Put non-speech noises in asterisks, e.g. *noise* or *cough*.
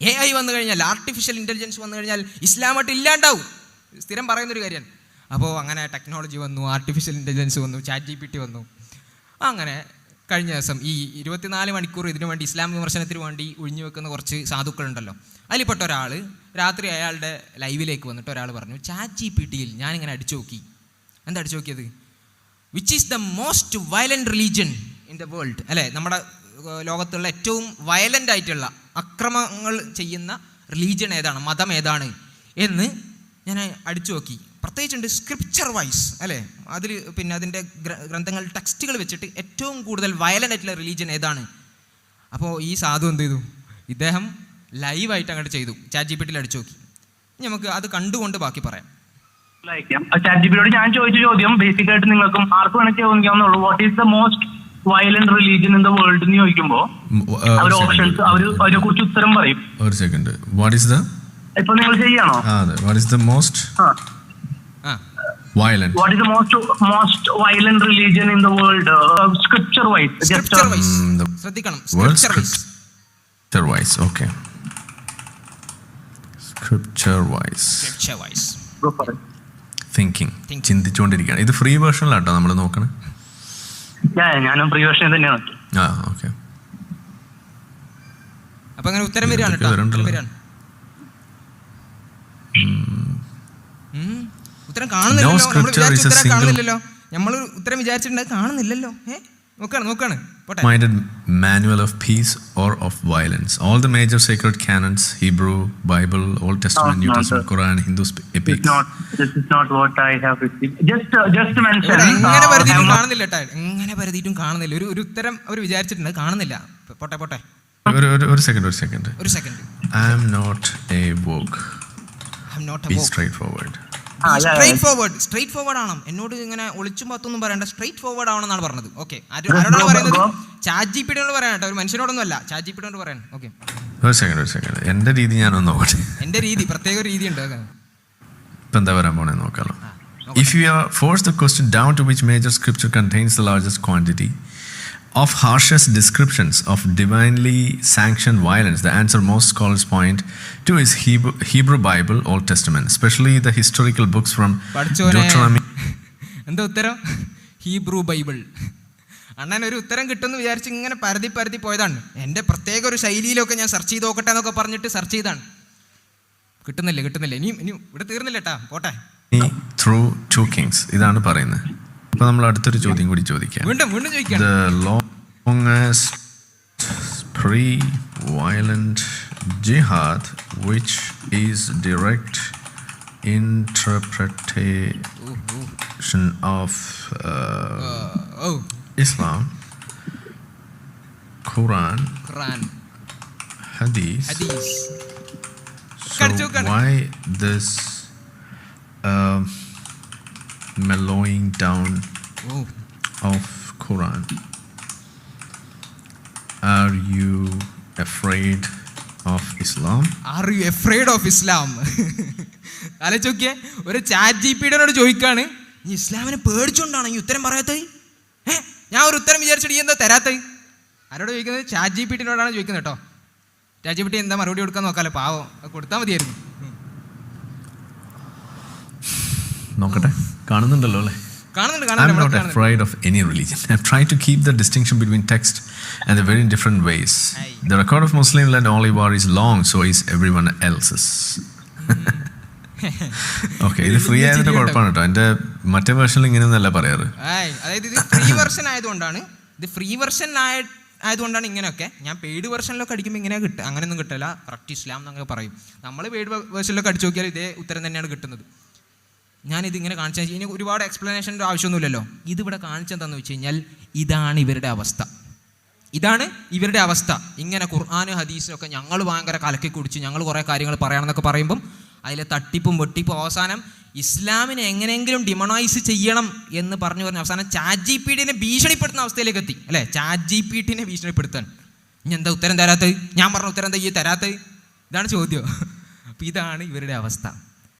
A I വന്നു കഴിഞ്ഞാൽ artificial intelligence വന്നു കഴിഞ്ഞാൽ ഇസ്ലാമായിട്ട് ഇല്ലാണ്ടാവും. സ്ഥിരം പറയുന്നൊരു കാര്യമാണ് അപ്പോൾ അങ്ങനെ ടെക്നോളജി വന്നു ആർട്ടിഫിഷ്യൽ ഇന്റലിജൻസ് വന്നു ചാറ്റ് ജി പി ടി വന്നു. അങ്ങനെ കഴിഞ്ഞ ദിവസം ഈ ഇരുപത്തിനാല് മണിക്കൂർ ഇതിനു വേണ്ടി ഇസ്ലാം വിമർശനത്തിന് വേണ്ടി ഒഴിഞ്ഞു വെക്കുന്ന കുറച്ച് സാധുക്കളുണ്ടല്ലോ. അതിൽപ്പെട്ട ഒരാൾ രാത്രി അയാളുടെ ലൈവിലേക്ക് വന്നിട്ട് ഒരാൾ പറഞ്ഞു ചാറ്റ് ജി പി ടിയിൽ ഞാനിങ്ങനെ അടിച്ചു നോക്കി. എന്താ അടിച്ചു നോക്കിയത്? Which is the most violent religion in the world അല്ലേ? നമ്മുടെ ലോകത്തുള്ള ഏറ്റവും വയലന്റ് ആയിട്ടുള്ള അക്രമങ്ങൾ ചെയ്യുന്ന റിലീജിയൻ ഏതാണ്? മതം ഏതാണ്? എന്ന് ഞാൻ അടിച്ചു നോക്കി. പ്രത്യേകിച്ചുണ്ട് സ്ക്രിപ്ചർ വൈസ് അല്ലേ? അതിൽ പിന്നെ അതിന്റെ ഗ്രന്ഥങ്ങൾ ടെക്സ്റ്റുകൾ വെച്ചിട്ട് ഏറ്റവും കൂടുതൽ വയലന്റ് ആയിട്ടുള്ള റിലീജിയൻ ഏതാണ്? അപ്പോൾ ഈ സാധു എന്ത് ചെയ്തു? ഇദ്ദേഹം ലൈവായിട്ട് അങ്ങോട്ട് ചെയ്തു. ചാറ്റ് ജി പി ടിയിൽ അടിച്ചു നോക്കി. നമുക്ക് അത് കണ്ടുകൊണ്ട് ബാക്കി പറയാം. ഞാൻ ചോദിച്ച ചോദ്യം ബേസിക് ആയിട്ട് നിങ്ങൾക്കും ആർക്കും വേണമെങ്കിൽ ചോദിക്കാവുന്നുള്ളൂ what is the most violent religion in the world എന്ന് ചോദിക്കുമ്പോൾ uh, അവർ ഓപ്ഷൻസ് അവർ അവർ അതിനെ കുറിച്ച് ഉത്തരം പറയും. ഒരു സെക്കൻഡ് വാട്ട് ഈസ് ദ ഇപ്പൊ നിങ്ങൾ ചെയ്യാണോ? What is the most ah. Violent what is the most most violent religion in the world scripture wise scripture wise ശ്രദ്ധിക്കണം. word scripture wise scripture wise okay. Scripture wise. Scripture wise thinking. Thinking. ചിന്തിച്ചുകൊണ്ടിരിക്കുകയാണ് ഇത് free വേർഷനിലാട്ടോ നമ്മൾ നോക്കണേ. ഞാനും പ്രിവേഷൻ തന്നെയാണ്. ആ okay. അപ്പൊ അങ്ങനെ ഉത്തരം വരികയാണ് കേട്ടോ. ഉത്തരം കാണുന്നില്ലല്ലോ. നമ്മൾ ഉത്തരം കാണുന്നില്ലല്ലോ. നമ്മൾ ഉത്തരം വിചാരിച്ചിട്ടുണ്ട് കാണുന്നില്ലല്ലോ. ഏ? നോക്കാണ് നോക്കാണ്. പോട്ടെ. Minded manual of peace or of violence. All the major sacred canons hebrew bible old testament No, new testament sir. quran hindu epics. Not, this is not not what I have just just just mention mention എങ്ങനെ പരതിയിട്ടും കാണുന്നില്ല കേട്ടോ എങ്ങനെ പരതിയിട്ടും കാണുന്നില്ല. ഒരു ഒരു ഉത്തരം അവർ വിചാരിച്ചിട്ടുണ്ട് കാണുന്നില്ല. പോട്ടെ പോട്ടെ. ഒരു ഒരു- ഒരു സെക്കൻഡ് ഒരു സെക്കൻഡ് ഒരു second I am not a book I am not a be straightforward straightforward straightforward ആണ്? എന്നോട് ഇങ്ങനെ ഒളിച്ചും പത്തൊന്നും പറയണ്ട സ്ട്രേറ്റ് ഫോർവേഡ് ആണെന്നാണ് പറഞ്ഞത്. ഓക്കെ ആരോടാണ് പറയുന്നത്. ചാറ്റ് ജി കേട്ടോ. ഒരു മനുഷ്യനോടൊന്നും അല്ല ചാറ്റ് ജി പിടിയോട് പറയാൻ. ഓക്കെ ഒരു സെക്കൻഡ് ഒരു സെക്കൻഡ് എന്റെ രീതി ഞാനൊന്ന് നോക്കട്ടെ. എന്റെ രീതി പ്രത്യേക ഒരു രീതി ഉണ്ട്. നോക്കാം ഇപ്പം എന്താ പറയാൻ പോണേ? If you are are forced the question to which which major contains contains largest largest quantity of harshest descriptions of divinely sanctioned violence, the answer most scholars point to is Hebrew, Hebrew Bible, Old Testament, especially the historical books from പഠിച്ചോനെ Deuteronomy. *laughs* എന്താ ഉത്തരം Hebrew Bible അണ്ണൻ ഒരു ഉത്തരം കിട്ടുമെന്ന് വിചാരിച്ച് ഇങ്ങനെ പരതി പരതി പോയതാണ് എൻ്റെ പ്രത്യേക ഒരു ശൈലിയിലൊക്കെ ഞാൻ സെർച്ച് ചെയ്ത് നോക്കട്ടെ എന്നൊക്കെ പറഞ്ഞിട്ട് സെർച്ച് ചെയ്താണ് കിട്ടുന്നില്ല കിട്ടുന്നില്ല ഇനിയും ഇനിയും ഇവിടെ തീർന്നില്ല കേട്ടാ പോട്ടെ through two kings ഇതാണ് പറയുന്നത് അപ്പോൾ നമ്മൾ അടുത്തൊരു ചോദ്യം കൂടി ചോദിക്കാം വീണ്ടും വീണ്ടും ചോദിക്കാം The longest pre-violent jihad, which is direct interpretation of uh, oh Islam, Quran, Quran Hadith. ഹദീസ് So കടിച്ചു നോക്കാണ്. why this um, mellowing down oh of Quran? Are you afraid of Islam? Are you afraid of Islam? *laughs* ആലോചിക്കേ ഒരു chat G പിയുടെ ചോദിക്കാണ് നീ ഇസ്ലാമിനെ പേടിച്ചോണ്ടാണ്? ഈ ഉത്തരം പറയാത്തത്? ഏ ഞാൻ ഒരു ഉത്തരം വിചാരിച്ചിട്ട് ഈ എന്താ തരാത്തത്? ആരോട് ചോദിക്കുന്നത്? ചാറ്റ് ജി പിടിനോടാണ് ചോദിക്കുന്നത് കേട്ടോ. ചാറ്റ് ജി പി എന്താ മറുപടി കൊടുക്കാൻ നോക്കാലോ പാവം. കൊടുത്താൽ മതിയായിരുന്നു. നോക്കട്ടെ. കാണുന്നുണ്ടല്ലോ അല്ലേ? I'm not of any afraid of any religion. *laughs* Keep the to keep the distinction between text and the very different ways. Muslim The record of Muslim land holy war is long, so is everyone else's. *laughs* Okay ഇത് free ആയതിന്റെ കുഴപ്പമാണ് കേട്ടോ. എന്റെ മറ്റേ വേർഷനിൽ ഇങ്ങനെയൊന്നല്ല പറയാറ്. അതായത് ഇത് free version *laughs* ആയതുകൊണ്ടാണ്. ഇത് ഫ്രീ വെർഷൻ ആയതുകൊണ്ടാണ് ഇങ്ങനെയൊക്കെ. ഞാൻ പെയ്ഡ് വെർഷനിലൊക്കെ അടിക്കുമ്പോൾ ഇങ്ങനെ കിട്ടുക അങ്ങനെയൊന്നും കിട്ടില്ല. കറക്റ്റ് ഇസ്ലാം എന്നൊക്കെ പറയും. നമ്മൾ പെയ്ഡ് വെർഷനിലൊക്കെ അടിച്ചു നോക്കിയാൽ ഇതേ ഉത്തരം തന്നെയാണ് കിട്ടുന്നത്. ഞാനിത് ഇങ്ങനെ കാണിച്ചാൽ ഇനി ഒരുപാട് എക്സ്പ്ലനേഷന്റെ ആവശ്യമൊന്നുമില്ലല്ലോ. ഇതിവിടെ കാണിച്ചെന്താന്ന് വെച്ച് കഴിഞ്ഞാൽ ഇതാണ് ഇവരുടെ അവസ്ഥ. ഇതാണ് ഇവരുടെ അവസ്ഥ. ഇങ്ങനെ ഖുർആാനും ഒക്കെ ഞങ്ങൾ ഭയങ്കര കലക്കി കുടിച്ച് ഞങ്ങൾ കുറേ കാര്യങ്ങൾ പറയണമെന്നൊക്കെ പറയുമ്പം അതിലെ തട്ടിപ്പും വെട്ടിപ്പും അവസാനം ഇസ്ലാമിനെ എങ്ങനെയെങ്കിലും ഡിമണൈസ് ചെയ്യണം എന്ന് പറഞ്ഞു പറഞ്ഞ അവസാനം ചാറ്റ് ജി പി ഭീഷണിപ്പെടുത്തുന്ന അവസ്ഥയിലേക്ക് എത്തി. അല്ലേ? ചാറ്റ് ജി പി ഭീഷണിപ്പെടുത്താൻ. ഇനി എന്താ ഉത്തരം തരാത്തത്? ഞാൻ പറഞ്ഞ ഉത്തരം എന്താ ഈ തരാത്തത്? ഇതാണ് ചോദ്യം. അപ്പം ഇതാണ് ഇവരുടെ അവസ്ഥ.